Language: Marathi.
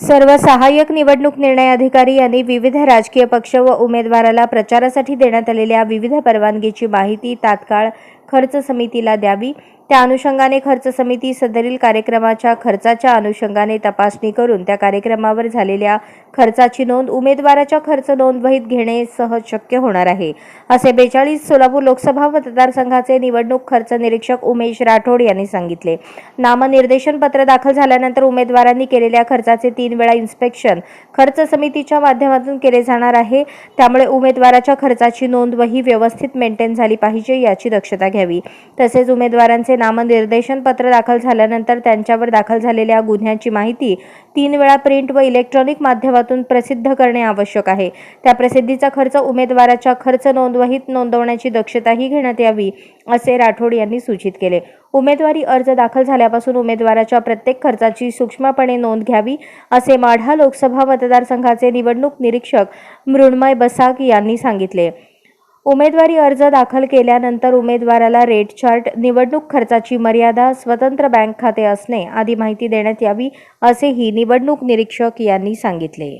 सर्व सहाय्यक निवडणूक निर्णय अधिकारी यांनी विविध राजकीय पक्ष व उमेदवाराला प्रचारासाठी देण्यात आलेल्या विविध परवानगीची माहिती तात्काळ खर्च समितीला द्यावी. त्या अनुषंगाने खर्च समिती सदरील कार्यक्रमाच्या खर्चाच्या अनुषंगाने तपासणी करून त्या कार्यक्रमावर झालेल्या खर्चाची नोंद उमेदवाराच्या खर्च नोंदवहीत घेणे सहज शक्य होणार आहे. असे बेचाळीस सोलापूर लोकसभा मतदारसंघाचे निवडणूक खर्च निरीक्षक उमेश राठोड यांनी सांगितले. नामनिर्देशन पत्र दाखल झाल्यानंतर उमेदवारांनी केलेल्या खर्चाचे तीन वेळा इन्स्पेक्शन खर्च समितीच्या माध्यमातून केले जाणार आहे. त्यामुळे उमेदवाराच्या खर्चाची नोंदवही व्यवस्थित मेंटेन झाली पाहिजे याची दक्षता घ्या घ्यावी. तसेच उमेदवारांचे नामनिर्देशन पत्र दाखल झाल्यानंतर त्यांच्यावर दाखल झालेल्या गुन्ह्यांची माहिती तीन वेळा प्रिंट व इलेक्ट्रॉनिक माध्यमातून प्रसिद्ध करणे आवश्यक आहे. त्या प्रसिद्धीचा खर्च उमेदवाराच्या खर्च नोंदवहीत नोंदवण्याची दक्षताही घेण्यात यावी असे राठोड यांनी सूचित केले. उमेदवारी अर्ज दाखल झाल्यापासून उमेदवाराच्या प्रत्येक खर्चाची सूक्ष्मपणे नोंद घ्यावी असे माढा लोकसभा मतदारसंघाचे निवडणूक निरीक्षक मृण्मय बसाक यांनी सांगितले. उमेदवारी अर्ज दाखल केल्यानंतर उमेदवाराला रेट चार्ट निवडणूक खर्चाची मर्यादा स्वतंत्र बँक खाते असणे आदी माहिती देण्यात यावी असेही निवडणूक निरीक्षक यांनी सांगितले.